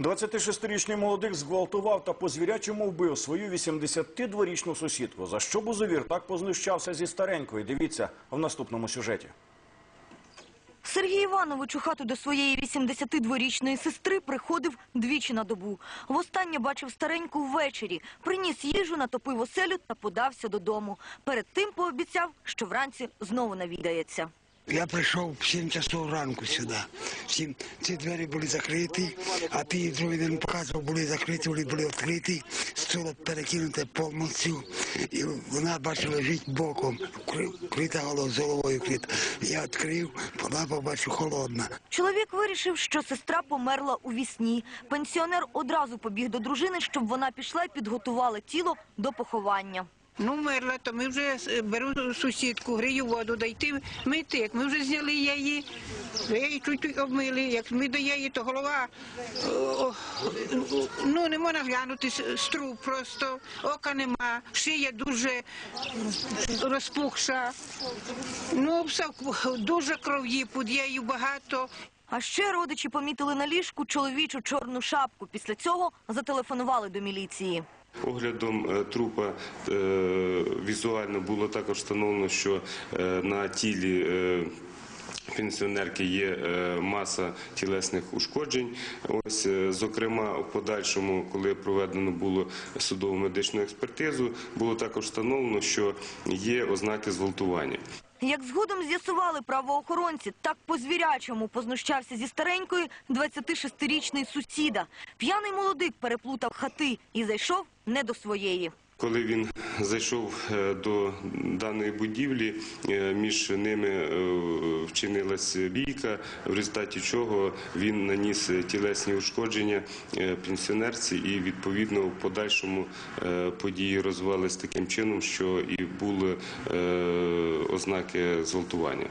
26-річний молодик зґвалтував та по звірячому вбив свою 82-річну сусідку. За що Бузовір так познущався зі старенькою? Дивіться в наступному сюжеті. Сергій Іванович у хату до своєї 82-річної сестри приходив двічі на добу. Востаннє бачив стареньку ввечері, приніс їжу, натопив оселю та подався додому. Перед тим пообіцяв, що вранці знову навідається. Я прийшов в 7 часов ранку сюди. Всім ці двері були закриті, а ті другий день показував, були закриті, вони були відкриті, стуло перекинуте повністю. І вона бачила лежить боком, вкри- вкрита голов, з головою. Я відкрив, вона побачу холодна. Чоловік вирішив, що сестра померла у вісні. Пенсіонер одразу побіг до дружини, щоб вона пішла і підготувала тіло до поховання. Ну, мерла, то ми вже е, беру сусідку, грію воду, дайте мити. Як ми вже зняли її, я її чуть обмили. Як ми до її, то голова, ну, не можна глянути, с- струп просто, ока нема, шия дуже розпухша. Ну, все, дуже кров'ї, під її багато. А ще родичі помітили на ліжку чоловічу чорну шапку. Після цього зателефонували до міліції. Оглядом е, трупа е, візуально було також встановлено, що е, на тілі пенсіонерки є маса тілесних ушкоджень. Ось, зокрема, в подальшому, коли проведено було судово медичну експертизу, було також встановлено, що є ознаки зґвалтування. Як згодом з'ясували правоохоронці, так по-звірячому познущався зі старенькою 26-річний сусіда. П'яний молодик переплутав хати і зайшов не до своєї. Коли він зайшов е, до даної будівлі, е, між ними е, вчинилась бійка, в результаті чого він наніс тілесні ушкодження пенсіонерці, і відповідно в подальшому події розвивались таким чином, що і були ознаки зґвалтування.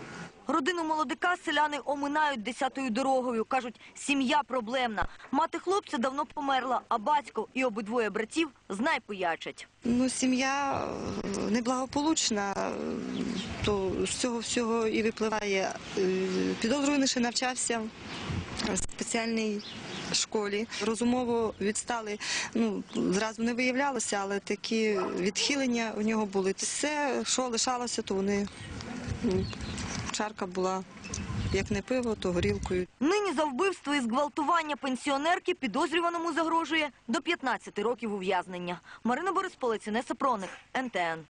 Родину молодика селяни оминають десятою дорогою. Кажуть, сім'я проблемна. Мати хлопця давно померла, а батько і обидвоє братів знай пиячать. Ну, сім'я е, неблагополучна, то з цього всього і випливає. Е, Підозрюваний навчався в спеціальній школі. Розумово відстали, ну, зразу не виявлялося, але такі відхилення у нього були. Все, що лишалося, то вони, ну, чарка була, як не пиво, то горілкою. Нині за вбивство і зґвалтування пенсіонерки підозрюваному загрожує до 15 років ув'язнення. Марина Борисполець, Інеса Проник, НТН.